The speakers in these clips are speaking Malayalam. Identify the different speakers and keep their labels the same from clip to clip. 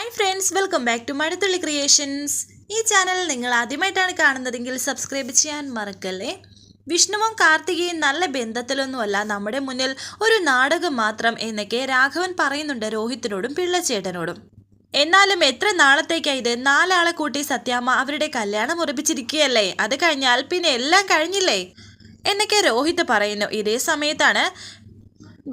Speaker 1: Hi friends welcome back to Mazhathulli creations ഈ ചാനൽ നിങ്ങൾ ആദ്യമായിട്ടാണ് കാണുന്നതെങ്കിൽ സബ്സ്ക്രൈബ് ചെയ്യാൻ മറക്കല്ലേ? വിഷ്ണുവും കാർത്തികയും നല്ല ബന്ധത്തിലൊന്നുമല്ല നമ്മുടെ മുന്നിൽ ഒരു നാടകം മാത്രം എന്നൊക്കെ രാഘവൻ പറയുന്നുണ്ട് രോഹിത്തിനോടും പിള്ളച്ചേട്ടനോടും. എന്നാലും എത്ര നാളത്തേക്കാ ഇത്? നാലാളെ കൂട്ടി സത്യാമ്മ അവരുടെ കല്യാണം ഉറപ്പിച്ചിരിക്കുകയല്ലേ അത് കഴിഞ്ഞാൽ പിന്നെ എല്ലാം കഴിഞ്ഞില്ലേ? എന്നൊക്കെ രോഹിത് പറയുന്നു. ഇതേ സമയത്താണ്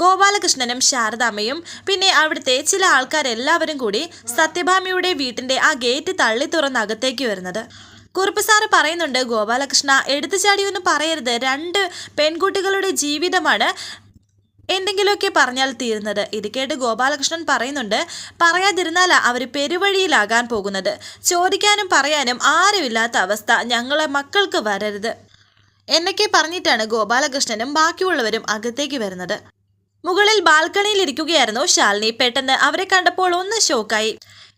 Speaker 1: ഗോപാലകൃഷ്ണനും ശാരദാമ്മയും പിന്നെ അവിടുത്തെ ചില ആൾക്കാരെല്ലാവരും കൂടി സത്യഭാമയുടെ വീട്ടിന്റെ ആ ഗേറ്റ് തള്ളി തുറന്ന് അകത്തേക്ക് വരുന്നത്. കുറുപ്പ് സാറ് പറയുന്നുണ്ട് ഗോപാലകൃഷ്ണ എടുത്തുചാടിയൊന്നും പറയരുത്. രണ്ട് പെൺകുട്ടികളുടെ ജീവിതമാണ് എന്തെങ്കിലുമൊക്കെ പറഞ്ഞാൽ തീരുന്നത്. ഇത് കേട്ട് ഗോപാലകൃഷ്ണൻ പറയുന്നുണ്ട് പറയാതിരുന്നാലാ അവർ പെരുവഴിയിലാകാൻ പോകുന്നത്. ചോദിക്കാനും പറയാനും ആരുമില്ലാത്ത അവസ്ഥ. ഞങ്ങളെ മക്കൾക്ക് വരരുത്. എന്നൊക്കെ പറഞ്ഞിട്ടാണ് ഗോപാലകൃഷ്ണനും ബാക്കിയുള്ളവരും അകത്തേക്ക് വരുന്നത്. മുകളിൽ ബാൽക്കണിയിൽ ഇരിക്കുകയായിരുന്നു ശാലിനി. പെട്ടെന്ന് അവരെ കണ്ടപ്പോൾ ഒന്ന് ഷോക്കായി.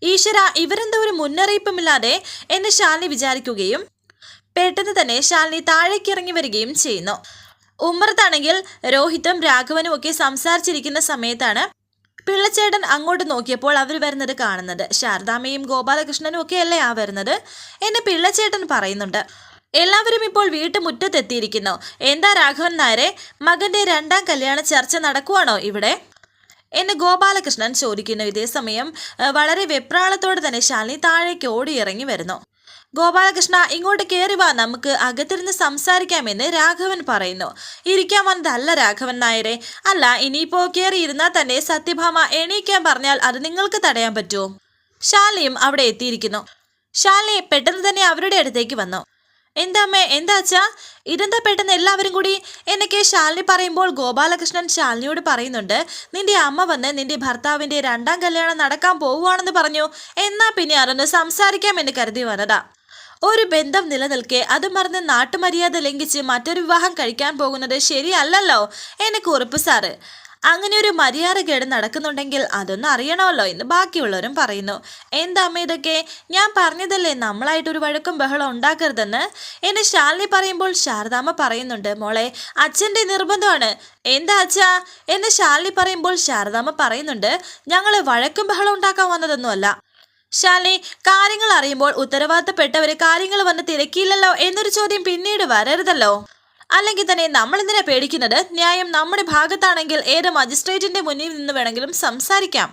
Speaker 1: ഈശ്വര ഇവരെന്തോ ഒരു മുന്നറിയിപ്പുമില്ലാതെ എന്ന് ശാലിനി വിചാരിക്കുകയും പെട്ടെന്ന് തന്നെ ശാലിനി താഴേക്ക് ഇറങ്ങി വരികയും ചെയ്യുന്നു. ഉമ്മറത്താണെങ്കിൽ രോഹിത്തും രാഘവനും ഒക്കെ സംസാരിച്ചിരിക്കുന്ന സമയത്താണ് പിള്ളച്ചേട്ടൻ അങ്ങോട്ട് നോക്കിയപ്പോൾ അവർ വരുന്നത് കാണുന്നത്. ശാരദാമ്മയും ഗോപാലകൃഷ്ണനും ഒക്കെ അല്ലേ ആ വരുന്നത് എന്ന് പിള്ളച്ചേട്ടൻ പറയുന്നുണ്ട്. എല്ലാവരും ഇപ്പോൾ വീട്ടുമുറ്റത്തെത്തിയിരിക്കുന്നു. എന്താ രാഘവൻ നായരെ? മകന്റെ രണ്ടാം കല്യാണ ചർച്ച നടക്കുവാണോ ഇവിടെ? എന്ന് ഗോപാലകൃഷ്ണൻ ചോദിക്കുന്നു. ഇതേ സമയം വളരെ വെപ്രാളത്തോടെ തന്നെ ശാലിനി താഴേക്ക് ഓടിയിറങ്ങി വരുന്നു. ഗോപാലകൃഷ്ണ ഇങ്ങോട്ട് കയറി വാ. നമുക്ക് അകത്തിരുന്ന് സംസാരിക്കാമെന്ന് രാഘവൻ പറയുന്നു. ഇരിക്കാൻ വന്നതല്ല രാഘവൻ നായരെ. അല്ല ഇനിയിപ്പോ കയറിയിരുന്നാൽ തന്നെ സത്യഭാമ എണീക്കാൻ പറഞ്ഞാൽ അത് നിങ്ങൾക്ക് തടയാൻ പറ്റുമോ? ശാലിയും അവിടെ എത്തിയിരിക്കുന്നു. ശാലിനി പെട്ടെന്ന് തന്നെ അവരുടെ അടുത്തേക്ക് വന്നു. എന്താ അമ്മേ എന്താ അച്ഛാ? ഇതെന്താ പെട്ടെന്ന് എല്ലാവരും കൂടി എന്നൊക്കെ ശാലിനി പറയുമ്പോൾ ഗോപാലകൃഷ്ണൻ ശാലിനിയോട് പറയുന്നുണ്ട് നിന്റെ അമ്മ വന്ന് നിന്റെ ഭർത്താവിന്റെ രണ്ടാം കല്യാണം നടക്കാൻ പോവുകയാണെന്ന് പറഞ്ഞു. എന്നാ പിന്നെ അതൊന്ന് സംസാരിക്കാമെന്ന് കരുതി വന്നതാ. ഒരു ബന്ധം നിലനിൽക്കെ അത് മറന്ന് നാട്ടുമര്യാദ ലംഘിച്ച് മറ്റൊരു വിവാഹം കഴിക്കാൻ പോകുന്നത് ശരിയല്ലല്ലോ എന്നെ ഉറപ്പ് സാറ്. അങ്ങനെ ഒരു മര്യാദ കേട് നടക്കുന്നുണ്ടെങ്കിൽ അതൊന്നും അറിയണമല്ലോ എന്ന് ബാക്കിയുള്ളവരും പറയുന്നു. എന്താ അമ്മ ഇതൊക്കെ? ഞാൻ പറഞ്ഞതല്ലേ നമ്മളായിട്ടൊരു വഴക്കും ബഹളം ഉണ്ടാക്കരുതെന്ന്? എന്നെ ശാലിനി പറയുമ്പോൾ ശാരദാമ്മ പറയുന്നുണ്ട് മോളെ അച്ഛന്റെ നിർബന്ധമാണ്. എന്താ അച്ഛാ? എന്ന് ശാലിനി പറയുമ്പോൾ ശാരദാമ്മ പറയുന്നുണ്ട് ഞങ്ങൾ വഴക്കും ബഹളം ഉണ്ടാക്കാൻ വന്നതൊന്നുമല്ല. ശാലിനി കാര്യങ്ങൾ അറിയുമ്പോൾ ഉത്തരവാദിത്തപ്പെട്ടവര് കാര്യങ്ങൾ വന്ന് തിരക്കിയില്ലല്ലോ എന്നൊരു ചോദ്യം പിന്നീട് വരരുതല്ലോ. അല്ലെങ്കിൽ തന്നെ നമ്മൾ എന്തിനാ പേടിക്കുന്നത് ന്യായം നമ്മുടെ ഭാഗത്താണെങ്കിൽ ഏത് മജിസ്ട്രേറ്റിന്റെ മുന്നിൽ നിന്ന് വേണമെങ്കിലും സംസാരിക്കാം.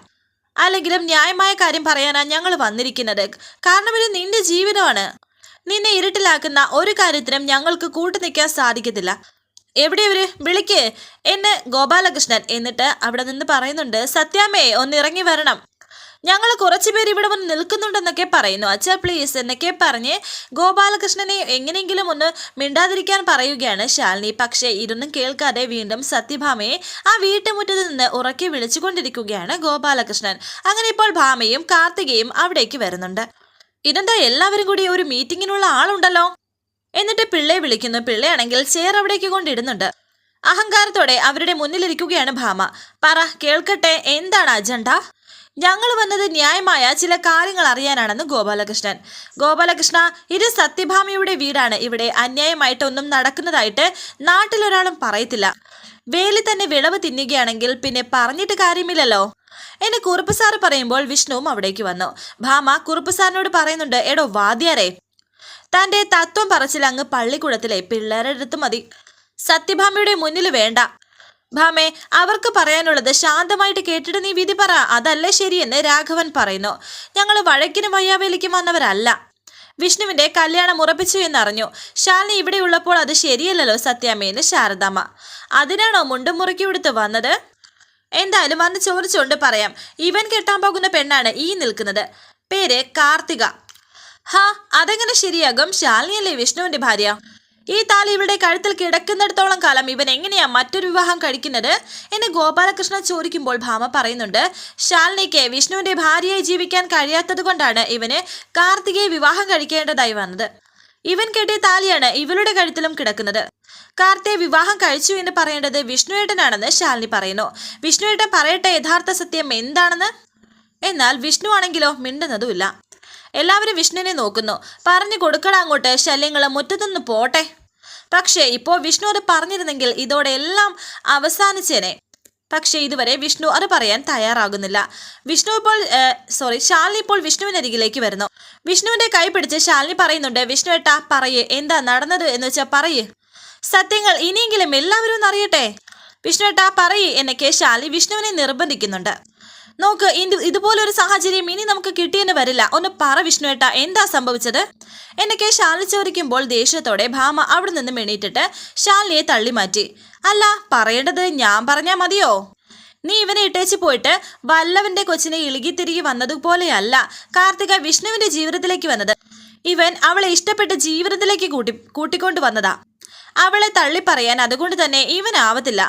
Speaker 1: അല്ലെങ്കിലും ന്യായമായ കാര്യം പറയാനാ ഞങ്ങൾ വന്നിരിക്കുന്നത്. കാരണം ഇത് നിന്റെ ജീവിതമാണ് നിന്നെ ഇരുട്ടിലാക്കുന്ന ഒരു കാര്യത്തിനും ഞങ്ങൾക്ക് കൂട്ടു നിൽക്കാൻ സാധിക്കത്തില്ല. എവിടെ ഇവർ? വിളിക്കേ. എന്നെ ഗോപാലകൃഷ്ണൻ എന്നിട്ട് അവിടെ നിന്ന് പറയുന്നുണ്ട് സത്യാമ്മയെ ഒന്ന് ഇറങ്ങി വരണം. ഞങ്ങൾ കുറച്ച് പേര് ഇവിടെ വന്ന് നിൽക്കുന്നുണ്ടെന്നൊക്കെ പറയുന്നു. അച്ഛാ പ്ലീസ് എന്നൊക്കെ പറഞ്ഞ് ഗോപാലകൃഷ്ണനെ എങ്ങനെയെങ്കിലും ഒന്ന് മിണ്ടാതിരിക്കാൻ പറയുകയാണ് ശാലിനി. പക്ഷേ ഇതൊന്നും കേൾക്കാതെ വീണ്ടും സത്യഭാമയെ ആ വീട്ടുമുറ്റത്ത് നിന്ന് ഉറക്കി വിളിച്ചുകൊണ്ടിരിക്കുകയാണ് ഗോപാലകൃഷ്ണൻ. അങ്ങനെ ഇപ്പോൾ ഭാമയും കാർത്തികയും അവിടേക്ക് വരുന്നുണ്ട്. ഇതെന്താ എല്ലാവരും കൂടി ഒരു മീറ്റിങ്ങിനുള്ള ആളുണ്ടല്ലോ? എന്നിട്ട് പിള്ളയെ വിളിക്കുന്നു. പിള്ളയാണെങ്കിൽ ചെയർ അവിടേക്ക് കൊണ്ടിടുന്നുണ്ട്. അഹങ്കാരത്തോടെ അവരുടെ മുന്നിലിരിക്കുകയാണ് ഭാമ. പറ കേൾക്കട്ടെ? എന്താണ് അജണ്ട? ഞങ്ങൾ വന്നത് ന്യായമായ ചില കാര്യങ്ങൾ അറിയാനാണെന്ന് ഗോപാലകൃഷ്ണൻ. ഗോപാലകൃഷ്ണ ഇത് സത്യഭാമയുടെ വീടാണ്. ഇവിടെ അന്യായമായിട്ടൊന്നും നടക്കുന്നതായിട്ട് നാട്ടിലൊരാളും പറയത്തില്ല. വേലി തന്നെ വിളവ് തിന്നുകയാണെങ്കിൽ പിന്നെ പറഞ്ഞിട്ട് കാര്യമില്ലല്ലോ. എന്നെ കുറുപ്പ് സാറ് പറയുമ്പോൾ വിഷ്ണുവും അവിടേക്ക് വന്നു. ഭാമ കുറുപ്പ് സാറിനോട് പറയുന്നുണ്ട് എടോ വാദ്യാരെ തന്റെ തത്വം പറച്ചിൽ അങ്ങ് പള്ളിക്കൂടത്തിലെ പിള്ളേരുടെ അടുത്ത് മതി. സത്യഭാമയുടെ മുന്നിൽ വേണ്ട. ഭാമേ അവർക്ക് പറയാനുള്ളത് ശാന്തമായിട്ട് കേട്ടിട്ട് നീ വിധി പറ. അതല്ലേ ശരിയെന്ന് രാഘവൻ പറയുന്നു. ഞങ്ങൾ വഴക്കിനും വയ്യാവേലിക്കും വന്നവരല്ല. വിഷ്ണുവിന്റെ കല്യാണം ഉറപ്പിച്ചു എന്നറിഞ്ഞു. ശാലിനി ഇവിടെ ഉള്ളപ്പോൾ അത് ശരിയല്ലല്ലോ സത്യാമ്മയെന്ന് ശാരദാമ്മ. അതിനാണോ മുണ്ടും മുറുക്കി കൊടുത്ത് വന്നത്? എന്തായാലും വന്ന് ചോദിച്ചുകൊണ്ട് പറയാം. ഇവൻ കെട്ടാൻ പോകുന്ന പെണ്ണാണ് ഈ നിൽക്കുന്നത്. പേര് കാർത്തിക. ഹാ അതെങ്ങനെ ശരിയാകും? ശാലിനിയല്ലേ വിഷ്ണുവിന്റെ ഭാര്യ? ഈ താലി ഇവളുടെ കഴുത്തിൽ കിടക്കുന്നിടത്തോളം കാലം ഇവൻ എങ്ങനെയാ മറ്റൊരു വിവാഹം കഴിക്കുന്നത്? എന്ന് ഗോപാലകൃഷ്ണൻ ചോദിക്കുമ്പോൾ ഭാമ പറയുന്നുണ്ട് ശാലിനിക്ക് വിഷ്ണുവിന്റെ ഭാര്യയായി ജീവിക്കാൻ കഴിയാത്തത് കൊണ്ടാണ് ഇവന് കാർത്തികയെ വിവാഹം കഴിക്കേണ്ടതായി വന്നത്. ഇവൻ കെട്ടിയ താലിയാണ് ഇവളുടെ കഴുത്തിലും കിടക്കുന്നത്. കാർത്തിയെ വിവാഹം കഴിച്ചു എന്ന് പറയേണ്ടത് വിഷ്ണുവേട്ടനാണെന്ന് ശാലിനി പറയുന്നു. വിഷ്ണുവേട്ടൻ പറയട്ടെ യഥാർത്ഥ സത്യം എന്താണെന്ന്? എന്നാൽ വിഷ്ണു ആണെങ്കിലോ മിണ്ടുന്നതുമില്ല. എല്ലാവരും വിഷ്ണുവിനെ നോക്കുന്നു. പറഞ്ഞു കൊടുക്കണം അങ്ങോട്ട്. ശല്യങ്ങൾ മുറ്റത്തുനിന്ന് പോട്ടെ. പക്ഷേ ഇപ്പോൾ വിഷ്ണു അത് പറഞ്ഞിരുന്നെങ്കിൽ ഇതോടെ എല്ലാം അവസാനിച്ചേനെ. പക്ഷേ ഇതുവരെ വിഷ്ണു അത് പറയാൻ തയ്യാറാകുന്നില്ല. വിഷ്ണു ഇപ്പോൾ സോറി ശാലിനി ഇപ്പോൾ വിഷ്ണുവിനരികിലേക്ക് വരുന്നു. വിഷ്ണുവിന്റെ കൈ പിടിച്ച് ശാലിനി പറയുന്നുണ്ട് വിഷ്ണു ഏട്ടാ പറയേ. എന്താ നടന്നത്? എന്ന് വെച്ചാൽ പറയേ. സത്യങ്ങൾ ഇനിയെങ്കിലും എല്ലാവരും അറിയട്ടെ? വിഷ്ണു ഏട്ടാ പറയേ എന്നൊക്കെ ശാലി വിഷ്ണുവിനെ നിർബന്ധിക്കുന്നുണ്ട്. നോക്ക് ഇതുപോലെ ഇതുപോലൊരു സാഹചര്യം ഇനി നമുക്ക് കിട്ടിയെന്ന് വരില്ല. ഒന്ന് പറ വിഷ്ണുവേട്ട എന്താ സംഭവിച്ചത്? എന്നൊക്കെ ശാലിനി ചോദിക്കുമ്പോൾ ദേഷ്യത്തോടെ ഭാമ അവിടെ നിന്ന് എണീറ്റിട്ട് ശാലിനിയെ തള്ളി മാറ്റി അല്ല പറയേണ്ടത് ഞാൻ പറഞ്ഞാ മതിയോ? നീ ഇവനെ ഇട്ടേച്ച് പോയിട്ട് വല്ലവന്റെ കൊച്ചിനെ ഇളുകി തിരികെ വന്നതുപോലെയല്ല കാർത്തിക വിഷ്ണുവിന്റെ ജീവിതത്തിലേക്ക് വന്നത്. ഇവൻ അവളെ ഇഷ്ടപ്പെട്ട് ജീവിതത്തിലേക്ക് കൂട്ടി കൂട്ടിക്കൊണ്ടു വന്നതാ അവളെ തള്ളി പറയാൻ അതുകൊണ്ട് തന്നെ ഇവൻ ഇവനാവത്തില്ല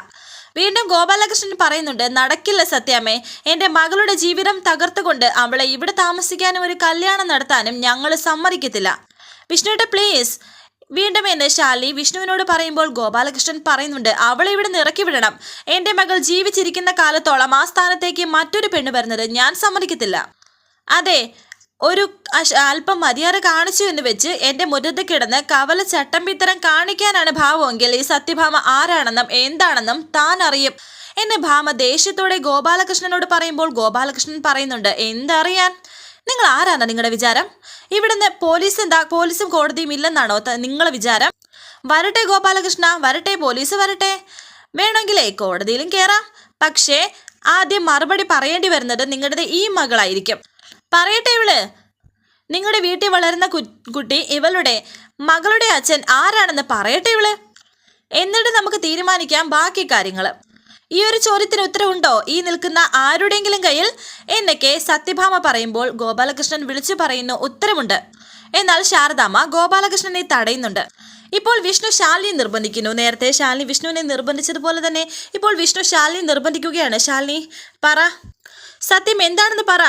Speaker 1: വീണ്ടും ഗോപാലകൃഷ്ണൻ പറയുന്നുണ്ട് നടക്കില്ല സത്യാമ്മേ. എന്റെ മകളുടെ ജീവിതം തകർത്തുകൊണ്ട് അവളെ ഇവിടെ താമസിക്കാനും ഒരു കല്യാണം നടത്താനും ഞങ്ങൾ സമ്മതിക്കത്തില്ല. വിഷ്ണുയുടെ പ്ലീസ് വീണ്ടും എന്ന് ശാലി വിഷ്ണുവിനോട് പറയുമ്പോൾ ഗോപാലകൃഷ്ണൻ പറയുന്നുണ്ട് അവളെ ഇവിടെ നിറക്കി വിടണം. എന്റെ മകൾ ജീവിച്ചിരിക്കുന്ന കാലത്തോളം ആ സ്ഥാനത്തേക്ക് മറ്റൊരു പെണ്ണ് വരുന്നത് ഞാൻ സമ്മതിക്കത്തില്ല. അതെ ഒരു അല്പം മര്യാദ കാണിച്ചു എന്ന് വെച്ച് എന്റെ മുറ്റത്ത് കിടന്ന് കവല ചട്ടം പിത്തരം കാണിക്കാനാണ് ഭാവമെങ്കിൽ ഈ സത്യഭാമ ആരാണെന്നും എന്താണെന്നും താൻ അറിയും. എന്ന് ഭാമ ദേഷ്യത്തോടെ ഗോപാലകൃഷ്ണനോട് പറയുമ്പോൾ ഗോപാലകൃഷ്ണൻ പറയുന്നുണ്ട് എന്തറിയാൻ? നിങ്ങൾ ആരാണ് നിങ്ങളുടെ വിചാരം? ഇവിടുന്ന് പോലീസ് എന്താ പോലീസും കോടതിയും ഇല്ലെന്നാണോ നിങ്ങളുടെ നിങ്ങളെ വിചാരം? വരട്ടെ ഗോപാലകൃഷ്ണ വരട്ടെ പോലീസ് വരട്ടെ. വേണമെങ്കിലേ കോടതിയിലും കയറാം പക്ഷേ ആദ്യം മറുപടി പറയേണ്ടി വരുന്നത് നിങ്ങളുടെ ഈ മകളായിരിക്കും. പറയട്ടെ ഇവൾ. നിങ്ങളുടെ വീട്ടിൽ വളരുന്ന കുട്ടി ഇവളുടെ മകളുടെ അച്ഛൻ ആരാണെന്ന് പറയട്ടെ ഇവൾ. എന്നിട്ട് നമുക്ക് തീരുമാനിക്കാം ബാക്കി കാര്യങ്ങൾ ഈ ഒരു ചോദ്യത്തിന് ഉത്തരവുണ്ടോ? ഈ നിൽക്കുന്ന ആരുടെയെങ്കിലും കയ്യിൽ? എന്നൊക്കെ സത്യഭാമ പറയുമ്പോൾ ഗോപാലകൃഷ്ണൻ വിളിച്ചു പറയുന്നു ഉത്തരമുണ്ട് എന്നാൽ ശാരദാമ്മ ഗോപാലകൃഷ്ണനെ തടയുന്നുണ്ട്. ഇപ്പോൾ വിഷ്ണു ശാലിനി നിർബന്ധിക്കുന്നു. നേരത്തെ ശാലിനി വിഷ്ണുവിനെ നിർബന്ധിച്ചതുപോലെ തന്നെ ഇപ്പോൾ വിഷ്ണു ശാലിനി നിർബന്ധിക്കുകയാണ്. ശാലിനി പറ. സത്യം എന്താണെന്ന് പറ.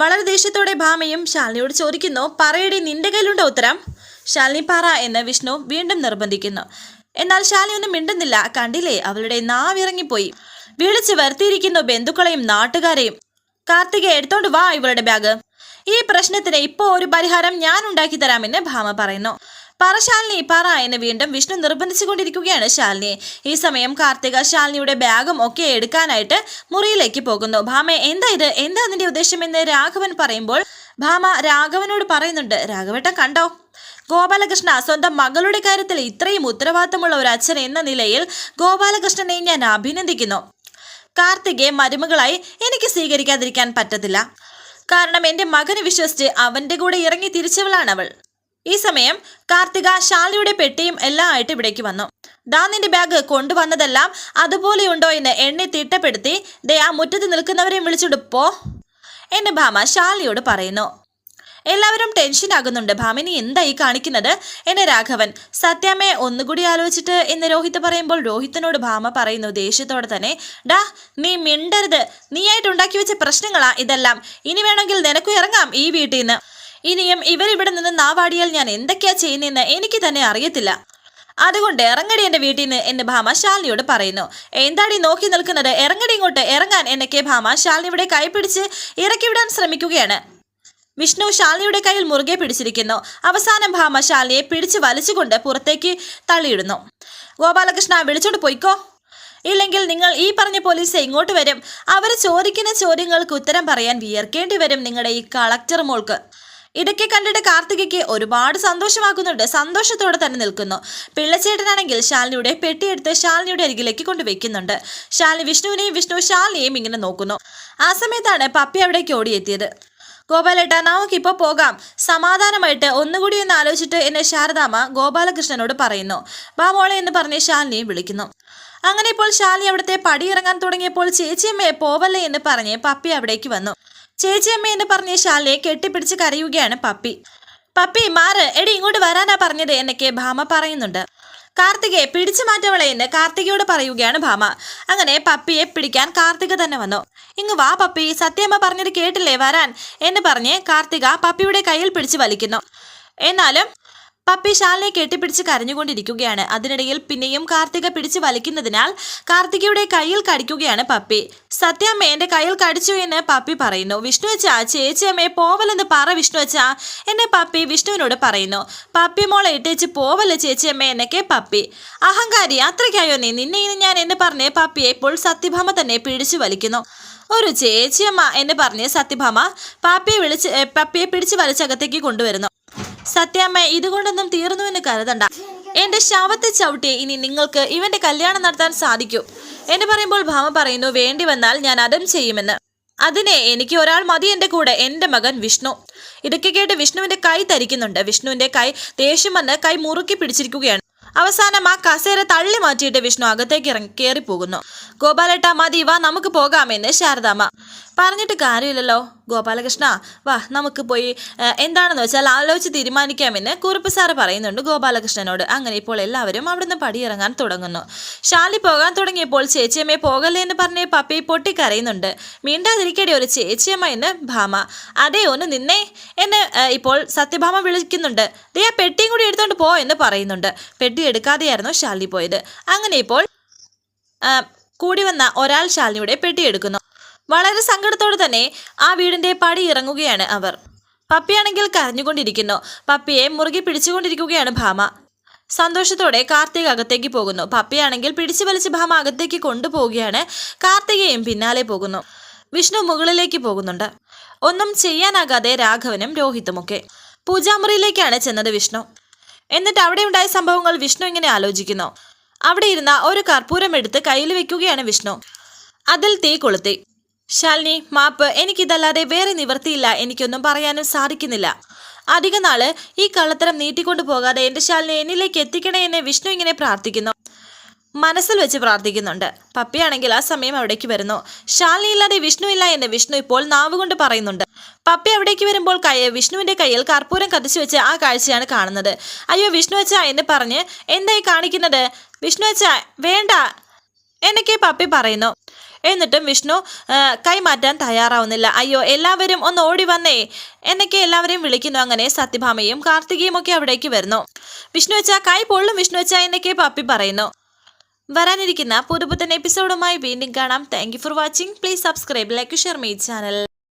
Speaker 1: വളരെ ദേഷ്യത്തോടെ ഭാമയും ശാലിനിയോട് ചോദിക്കുന്നു പറയടി നിന്റെ കയ്യിലുണ്ടോ ഉത്തരം? ശാലിനി പറ എന്ന് വിഷ്ണു വീണ്ടും നിർബന്ധിക്കുന്നു. എന്നാൽ ശാലിനി ഒന്നും മിണ്ടുന്നില്ല. കണ്ടില്ലേ അവളുടെ നാവിറങ്ങിപ്പോയി. വിളിച്ചു വരുത്തിയിരിക്കുന്നു ബന്ധുക്കളെയും നാട്ടുകാരെയും. കാർത്തിക എടുത്തോണ്ട് വാ ഇവളുടെ ബാഗ് ഈ പ്രശ്നത്തിന് ഇപ്പോൾ ഒരു പരിഹാരം ഞാൻ ഉണ്ടാക്കി തരാമെന്ന് ഭാമ പറയുന്നു. പറ ശാലിനി പറ എന്ന് വീണ്ടും വിഷ്ണു നിർബന്ധിച്ചുകൊണ്ടിരിക്കുകയാണ് ശാലിനി. ഈ സമയം കാർത്തിക ശാലിനിയുടെ ബാഗും ഒക്കെ എടുക്കാനായിട്ട് മുറിയിലേക്ക് പോകുന്നു. ഭാമ എന്താ ഇത്? എന്താ നിന്റെ ഉദ്ദേശം എന്ന് രാഘവൻ പറയുമ്പോൾ ഭാമ രാഘവനോട് പറയുന്നുണ്ട്. രാഘവേട്ടൻ കണ്ടോ? ഗോപാലകൃഷ്ണ സ്വന്തം മകളുടെ കാര്യത്തിൽ ഇത്രയും ഉത്തരവാദിത്തമുള്ള ഒരു അച്ഛൻ എന്ന നിലയിൽ ഗോപാലകൃഷ്ണനെ ഞാൻ അഭിനന്ദിക്കുന്നു. കാർത്തികയെ മരുമകളായി എനിക്ക് സ്വീകരിക്കാതിരിക്കാൻ പറ്റത്തില്ല. കാരണം എന്റെ മകനെ വിശ്വസിച്ച് അവന്റെ കൂടെ ഇറങ്ങി തിരിച്ചവളാണ് അവൾ ഈ സമയം കാർത്തിക ശാലിയുടെ പെട്ടിയും എല്ലാം ആയിട്ട് ഇവിടേക്ക് വന്നു. ദാ നിന്റെ ബാഗ് കൊണ്ടുവന്നതെല്ലാം അതുപോലെയുണ്ടോ എന്ന് എണ്ണി തിട്ടപ്പെടുത്തി ദേ ആ മുറ്റത്ത് നിൽക്കുന്നവരെയും വിളിച്ചിട്ട് പോ. ഭാമ ശാലിയോട് പറയുന്നു. എല്ലാവരും ടെൻഷൻ ആകുന്നുണ്ട് ഭാമിനി എന്തായി കാണിക്കുന്നത്? എന്നെ രാഘവൻ സത്യാമ്മയെ ഒന്നുകൂടി ആലോചിച്ചിട്ട് എന്ന് രോഹിത് പറയുമ്പോൾ രോഹിത്തിനോട് ഭാമ പറയുന്നു ദേഷ്യത്തോടെ തന്നെ ഡാ നീ മിണ്ടരുത്. നീയായിട്ട് ഉണ്ടാക്കി വെച്ച പ്രശ്നങ്ങളാ ഇതെല്ലാം. ഇനി വേണമെങ്കിൽ നിനക്കും ഇറങ്ങാം ഈ വീട്ടിൽ നിന്ന് ഇനിയും ഇവരിവിടെ നിന്ന് നാവാടിയാൽ ഞാൻ എന്തൊക്കെയാ ചെയ്യുന്നതെന്ന് എനിക്ക് തന്നെ അറിയത്തില്ല. അതുകൊണ്ട് ഇറങ്ങടി എന്റെ വീട്ടിൽ നിന്ന് എന്ന് ഭാമ ശാലിനിയോട് പറയുന്നു. എന്താടി നോക്കി നിൽക്കുന്നത്? ഇറങ്ങടി ഇങ്ങോട്ട്. ഇറങ്ങാൻ എന്നൊക്കെ ഭാമ ശാലിനിയുടെ കൈ പിടിച്ച് ഇറക്കി വിടാൻ ശ്രമിക്കുകയാണ്. വിഷ്ണു ശാലിനിയുടെ കയ്യിൽ മുറുകെ പിടിച്ചിരിക്കുന്നു. അവസാനം ഭാമ ശാലിനിയെ പിടിച്ച് വലിച്ചുകൊണ്ട് പുറത്തേക്ക് തള്ളിയിടുന്നു. ഗോപാലകൃഷ്ണ വിളിച്ചോണ്ട് പോയിക്കോ. ഇല്ലെങ്കിൽ നിങ്ങൾ ഈ പറഞ്ഞ പോലീസ് ഇങ്ങോട്ട് വരും. അവർ ചോദിക്കുന്ന ചോദ്യങ്ങൾക്ക് ഉത്തരം പറയാൻ വിയർക്കേണ്ടി വരും നിങ്ങളുടെ ഈ കളക്ടർ മോൾക്ക്. ഇതൊക്കെ കണ്ടിട്ട് കാർത്തികയ്ക്ക് ഒരുപാട് സന്തോഷമാക്കുന്നുണ്ട്. സന്തോഷത്തോടെ തന്നെ നിൽക്കുന്നു. പിള്ളച്ചേട്ടനാണെങ്കിൽ ശാലിനിയുടെ പെട്ടിയെടുത്ത് ശാലിനിയുടെ അരികിലേക്ക് കൊണ്ടുവയ്ക്കുന്നുണ്ട്. ശാലിനി വിഷ്ണുവിനെയും വിഷ്ണു ശാലിനിയെയും ഇങ്ങനെ നോക്കുന്നു. ആ സമയത്താണ് പപ്പി അവിടേക്ക് ഓടിയെത്തിയത്. ഗോപാലേട്ടാ നമുക്കിപ്പോൾ പോകാം. സമാധാനമായിട്ട് ഒന്നുകൂടി ഒന്ന് ആലോചിച്ചിട്ട് എന്നെ ശാരദാമ്മ ഗോപാലകൃഷ്ണനോട് പറയുന്നു. വാ മോളെ എന്ന് പറഞ്ഞ് ശാലിനിയെ വിളിക്കുന്നു. അങ്ങനെ ഇപ്പോൾ ശാലിനി അവിടുത്തെ പടിയിറങ്ങാൻ തുടങ്ങിയപ്പോൾ ചേച്ചിയമ്മയെ പോവല്ലേ എന്ന് പറഞ്ഞ് പപ്പി അവിടേക്ക് വന്നു. ചേച്ചിയമ്മ എന്ന് പറഞ്ഞ് ശാലയെ കെട്ടിപ്പിടിച്ച് കരയുകയാണ് പപ്പി. പപ്പി മാറ് എടി ഇങ്ങോട്ട് വരാനാ പറഞ്ഞത് എന്നൊക്കെ ഭാമ പറയുന്നുണ്ട്. കാർത്തികയെ പിടിച്ചു മാറ്റവളെ എന്ന് കാർത്തികയോട് പറയുകയാണ് ഭാമ. അങ്ങനെ പപ്പിയെ പിടിക്കാൻ കാർത്തിക തന്നെ വന്നു. ഇങ്ങ് വാ പപ്പി സത്യമ്മ പറഞ്ഞത് കേട്ടില്ലേ? വരാൻ എന്ന് പറഞ്ഞ് കാർത്തിക പപ്പിയുടെ കയ്യിൽ പിടിച്ച് വലിക്കുന്നു. എന്നാലും പപ്പി ശാലിനെ കെട്ടിപ്പിടിച്ച് കരഞ്ഞുകൊണ്ടിരിക്കുകയാണ്. അതിനിടയിൽ പിന്നെയും കാർത്തിക പിടിച്ച് വലിക്കുന്നതിനാൽ കാർത്തികയുടെ കയ്യിൽ കടിക്കുകയാണ് പപ്പി. സത്യാമ്മ എന്റെ കയ്യിൽ കടിച്ചു എന്ന് പപ്പി പറയുന്നു. വിഷ്ണു ചേച്ചി ചേച്ചിയമ്മയെ പോവലെന്ന് പറ വിഷ്ണു അച്ഛ എന്നെ പപ്പി വിഷ്ണുവിനോട് പറയുന്നു. പപ്പി മോളെ ഇട്ടേച്ച് പോവല്ല ചേച്ചിയമ്മ എന്നൊക്കെ പപ്പി. അഹങ്കാരി അത്രയ്ക്കായോ നീ? നിന്നെ ഇനി ഞാൻ എന്ന് പറഞ്ഞ് പപ്പിയെ ഇപ്പോൾ സത്യഭാമ തന്നെ പിടിച്ചു വലിക്കുന്നു. ഒരു ചേച്ചിയമ്മ എന്ന് പറഞ്ഞ് സത്യഭാമ പാപ്പിയെ വിളിച്ച് പപ്പിയെ പിടിച്ച് വലിച്ചകത്തേക്ക് കൊണ്ടുവരുന്നു. സത്യാമ്മ ഇതുകൊണ്ടൊന്നും തീർന്നുവെന്ന് കരുതണ്ട. എന്റെ ശവത്തെ ചവിട്ടി ഇനി നിങ്ങൾക്ക് ഇവന്റെ കല്യാണം നടത്താൻ സാധിക്കൂ. എന്ന് പറയുമ്പോൾ ഭാമ പറയുന്നു വേണ്ടി വന്നാൽ ഞാൻ അതും ചെയ്യുമെന്ന്. അതിനെ എനിക്ക് ഒരാൾ മതി എന്റെ കൂടെ എന്റെ മകൻ വിഷ്ണു. ഇതൊക്കെ കേട്ട് വിഷ്ണുവിന്റെ കൈ തരിക്കുന്നുണ്ട്. വിഷ്ണുവിന്റെ കൈ ദേഷ്യം വന്ന് കൈ മുറുക്കി പിടിച്ചിരിക്കുകയാണ്. അവസാനം ആ കസേര തള്ളി മാറ്റിയിട്ട് വിഷ്ണു അകത്തേക്ക് ഇറങ്ങി കയറിപ്പോകുന്നു ഗോപാലേട്ട മതി വാ നമുക്ക് പോകാമെന്ന് ശാരദാമ്മ. പറഞ്ഞിട്ട് കാര്യമില്ലല്ലോ. ഗോപാലകൃഷ്ണ വാ നമുക്ക് പോയി എന്താണെന്ന് വെച്ചാൽ ആലോചിച്ച് തീരുമാനിക്കാമെന്ന് കുറുപ്പ് സാറ് പറയുന്നുണ്ട് ഗോപാലകൃഷ്ണനോട്. അങ്ങനെ ഇപ്പോൾ എല്ലാവരും അവിടുന്ന് പടിയിറങ്ങാൻ തുടങ്ങുന്നു. ഷാലി പോകാൻ തുടങ്ങിയപ്പോൾ ചേച്ചിയമ്മയെ പോകല്ലേ എന്ന് പറഞ്ഞ് പപ്പി പൊട്ടിക്കരയുന്നുണ്ട്. മിണ്ടാതിരിക്കടി ഒരു ചേച്ചിയമ്മ എന്ന് ഭാമ. അതേ ഒന്ന് നിന്നേ എന്നെ ഇപ്പോൾ സത്യഭാമ വിളിക്കുന്നുണ്ട്. ദേ പെട്ടിയും കൂടി എടുത്തോണ്ട് പോ എന്ന് പറയുന്നുണ്ട്. പെട്ടി എടുക്കാതെയായിരുന്നു ഷാലി പോയത്. അങ്ങനെ ഇപ്പോൾ കൂടി വന്ന ഒരാൾ ശാലിനിയുടെ പെട്ടിയെടുക്കുന്നു വളരെ സങ്കടത്തോടെ തന്നെ ആ വീടിന്റെ പടി ഇറങ്ങുകയാണ് അവർ. പപ്പിയാണെങ്കിൽ കരഞ്ഞുകൊണ്ടിരിക്കുന്നു. പപ്പിയെ മുറുകെ പിടിച്ചുകൊണ്ടിരിക്കുകയാണ് ഭാമ. സന്തോഷത്തോടെ കാർത്തിക് അകത്തേക്ക് പോകുന്നു. പപ്പിയാണെങ്കിൽ പിടിച്ചു വലിച്ച് ഭാമ അകത്തേക്ക് കൊണ്ടുപോവുകയാണ്. കാർത്തികയും പിന്നാലെ പോകുന്നു. വിഷ്ണു മുകളിലേക്ക് പോകുന്നുണ്ട്. ഒന്നും ചെയ്യാനാകാതെ രാഘവനും രോഹിത്തുമൊക്കെ പൂജാമുറിയിലേക്കാണ് ചെന്നത് വിഷ്ണു. എന്നിട്ട് അവിടെ ഉണ്ടായ സംഭവങ്ങൾ വിഷ്ണു ഇങ്ങനെ ആലോചിക്കുന്നു. അവിടെ ഇരുന്ന ഒരു കർപ്പൂരം എടുത്ത് കയ്യിൽ വെക്കുകയാണ് വിഷ്ണു. അതിൽ തീ കൊളുത്തി. ശാലിനി മാപ്പ് എനിക്കിതല്ലാതെ വേറെ നിവർത്തിയില്ല എനിക്കൊന്നും പറയാനും സാധിക്കുന്നില്ല. അധിക നാൾ ഈ കള്ളത്തരം നീട്ടിക്കൊണ്ടു പോകാതെ എന്റെ ശാലിനെ എന്നിലേക്ക് എത്തിക്കണേ എന്നെ വിഷ്ണു ഇങ്ങനെ പ്രാർത്ഥിക്കുന്നു. മനസ്സിൽ വെച്ച് പ്രാർത്ഥിക്കുന്നുണ്ട്. പപ്പിയാണെങ്കിൽ ആ സമയം അവിടേക്ക് വരുന്നു. ശാലിനി ഇല്ലാതെ വിഷ്ണു ഇല്ല എന്ന് വിഷ്ണു ഇപ്പോൾ നാവുകൊണ്ട് പറയുന്നുണ്ട്. പപ്പി അവിടേക്ക് വരുമ്പോൾ കൈ വിഷ്ണുവിന്റെ കയ്യിൽ കർപ്പൂരം കത്തിച്ചു വെച്ച് ആ കാഴ്ചയാണ് കാണുന്നത്. അയ്യോ വിഷ്ണു അച്ഛ എന്ന് പറഞ്ഞ് എന്തായി കാണിക്കുന്നത്? വിഷ്ണു അച്ഛ വേണ്ട എന്നൊക്കെ പപ്പി പറയുന്നു. എന്നിട്ടും വിഷ്ണു കൈമാറ്റാൻ തയ്യാറാവുന്നില്ല. അയ്യോ എല്ലാവരും ഒന്ന് ഓടി വന്നേ. എന്നൊക്കെ എല്ലാവരെയും വിളിക്കുന്നു. അങ്ങനെ സത്യഭാമയും കാർത്തികയും ഒക്കെ അവിടേക്ക് വരുന്നു. വിഷ്ണു വെച്ച കൈ പൊള്ളും വിഷ്ണു വെച്ച എന്നൊക്കെ പപ്പി പറയുന്നു. വരാനിരിക്കുന്ന പുതുപുത്തൻ എപ്പിസോഡുമായി വീണ്ടും കാണാം. Thank for watching please subscribe like share my channel